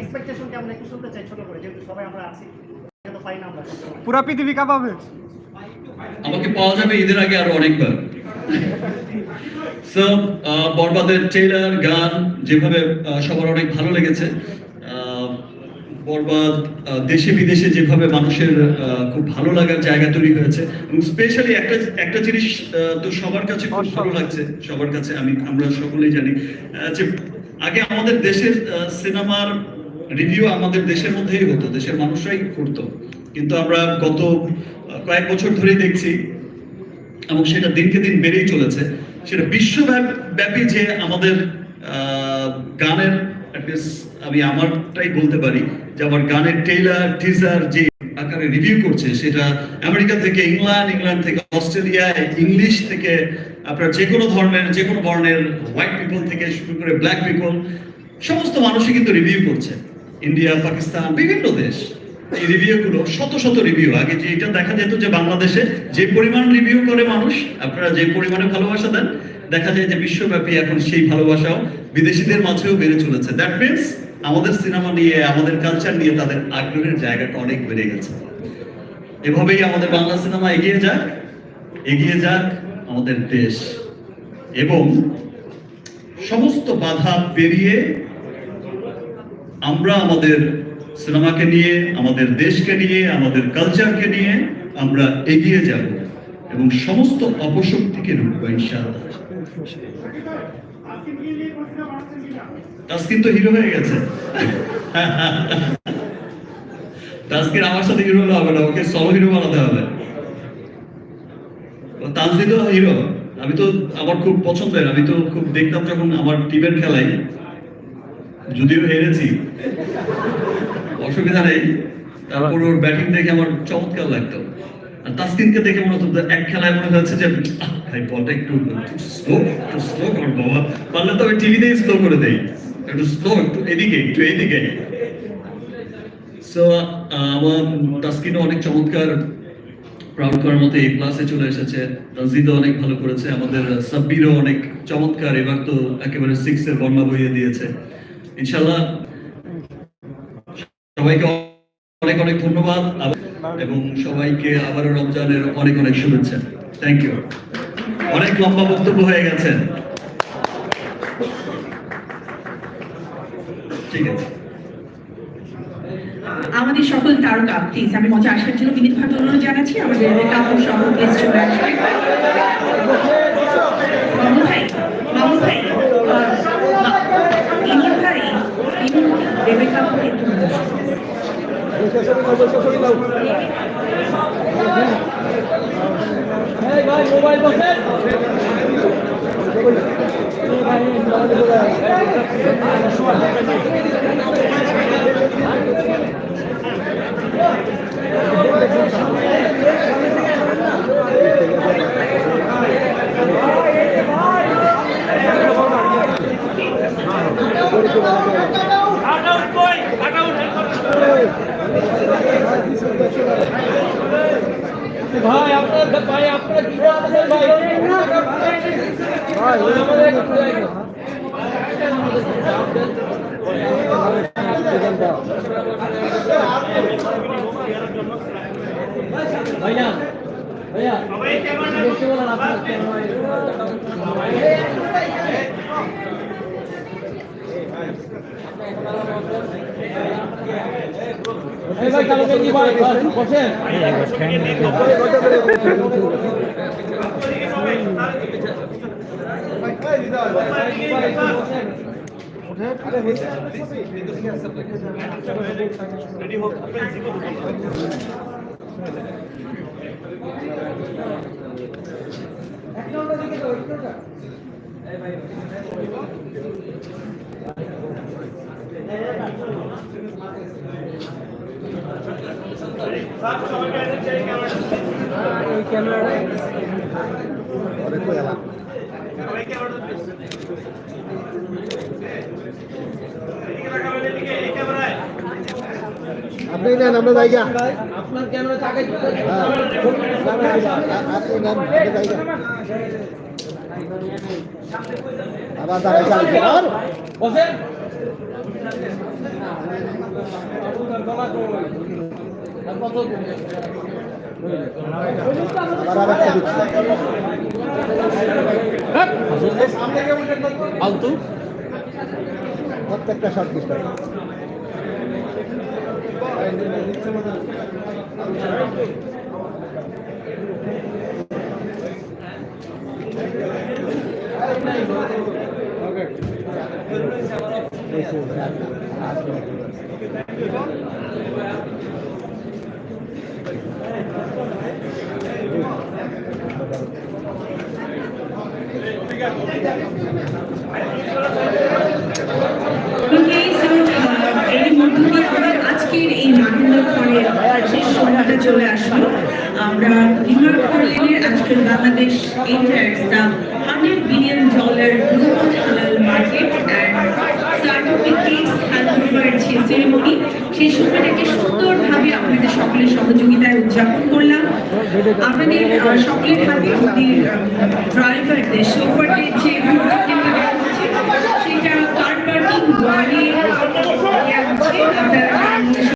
Expectation কেমন একটু শুনতে চাই ছোট করে যেহেতু সবাই আমরা আছি। এটা তো পাই না আমরা সবসময়। পুরা পৃথিবী কাঁপাবে আমাকে পাওয়া যাবে ঈদের আগে আরও অনেকবার। সো বরবাদের ট্রেলার গান যেভাবে সবার অনেক ভালো লেগেছে। বরবাদ দেশে বিদেশে যেভাবে মানুষের খুব ভালো লাগার জায়গা তৈরি হয়েছে। এবং স্পেশালি একটা একটা জিনিস আহ, তো সবার কাছে খুব ভালো লাগছে সবার কাছে আমি আমরা সকলেই জানি যে আগে আমাদের দেশের সিনেমার রিভিউ আমাদের দেশের মধ্যেই হতো, দেশের মানুষরাই করতো। কিন্তু আমরা গত কয়েক বছর ধরেই দেখছি, এবং সেটা দিনকে দিন বেড়েই চলেছে, সেটা বিশ্বব্যাপী যে আমাদের গানের আমি আমারটাই বলতে পারি, যে আমার গানের টেইলার টিজার যে আকারে রিভিউ করছে, সেটা আমেরিকা থেকে ইংল্যান্ড ইংল্যান্ড থেকে অস্ট্রেলিয়া ইংলিশ থেকে আপনার যে কোনো ধর্মের যে কোনো বর্ণের হোয়াইট পিপল থেকে শুরু করে ব্ল্যাক পিপল সমস্ত মানুষই কিন্তু রিভিউ করছে। ইন্ডিয়া, পাকিস্তান, বিভিন্ন দেশ এই রিভিউ গুলো শত শত রিভিউ আগে যে এটা দেখা যেত যে বাংলাদেশে যে পরিমাণ রিভিউ করে মানুষ, আপনারা যে পরিমাণে ভালোবাসা দেন, দেখা যায় যে বিশ্বব্যাপী এখন সেই ভালোবাসাও বিদেশিদের মাঝেও বেড়ে চলেছে। দ্যাট মিনস আমাদের সিনেমা নিয়ে, আমাদের কালচার নিয়ে তাদের আগ্রহের জায়গাটা অনেক বেড়ে গেছে। এভাবেই আমাদের বাংলা সিনেমা এগিয়ে যাক এগিয়ে যাক আমাদের দেশ। এবং সমস্ত বাধা পেরিয়ে আমরা আমাদের সিনেমাকে নিয়ে, আমাদের দেশকে নিয়ে, আমাদের কালচারকে নিয়ে আমরা এগিয়ে যাব এবং সমস্ত অপশক্তিকে রুখবো, ইনশাআল্লাহ। তাসকিন তো হিরো হয়ে গেছে। তাসকিন আমার সাথে হিরো হবে না, ওকে সলো হিরো বানাতে হবে। তানজিদ হিরো আমি তো, আমার খুব পছন্দের, আমি তো খুব দেখতাম যখন আমার টিমের খেলায়। যদিও হেরেছি অসুবিধা নেই। তারপর ওর ব্যাটিং দেখে আমার চমৎকার লাগতো। আর তাসকিনকে দেখে মনে হতো এক খেলায় মনে হচ্ছে যে ভাই, বলটা একটু স্লো একটু স্লো কর বাবা পারলে তো আমি টিভিতেই স্লো করে দেই। একটু স্লো একটু এদিকে একটু এদিকে সো আমার অনেক চমৎকার প্রাউড করার মতো এই ক্লাসে চলে এসেছে। তাজিদও অনেক ভালো করেছে। আমাদের সাব্বিরও অনেক চমৎকার। এবার তো একেবারে সিক্স এর বর্মা বইয়ে দিয়েছে। ইনশাল্লাহ সবাইকে অনেক অনেক ধন্যবাদ এবং সবাইকে রমজানের অনেক অনেক শুভেচ্ছা। থ্যাংক ইউ অনেক লম্বা বক্তব্য হয়ে গেছে। ঠিক আছে। আমাদের সকল তারকা প্লিজ আমি মঞ্চে আসার জন্য বিনীতভাবে অনুরোধ জানাচ্ছি। আমাদের সহ প্লিজ চলে আসবে ভাই ভাই। আহ, মা- ইমন ভাই ইমন রেবেকা আপুকে একটু নিয়ে আসুন। ভাই আপনার ভাই আপনার কি ভাই? ভাই আমাদের একটু জায়গা ভাইয়া ভাইয়া দেখতে বলেন আপনার এই ভাই কালকে কি ভাই আপনি নেন আমরা জায়গা আপনার ক্যামেরা তাকাই আপনি নেন আমরা জায়গা আবার দাঁড়াই চালছে আর বসেন ফালতু প্রত্যেকটা শর্ট বিশ টাকা Okay, এই সন্ধ্যাটা চলে আসলো আমরা রিভার ফরলেনের আজকের Bangladesh enters the 100 billion dollar global halal market and certificates handover যে সেরেমনি সেই সময়টাকে সুন্দরভাবে আপনাদের সকলের সহযোগিতায় উদযাপন করলাম। আমাদের সকলের হাতে ড্রাইভারদের সৌভাগ্যের যে সেটা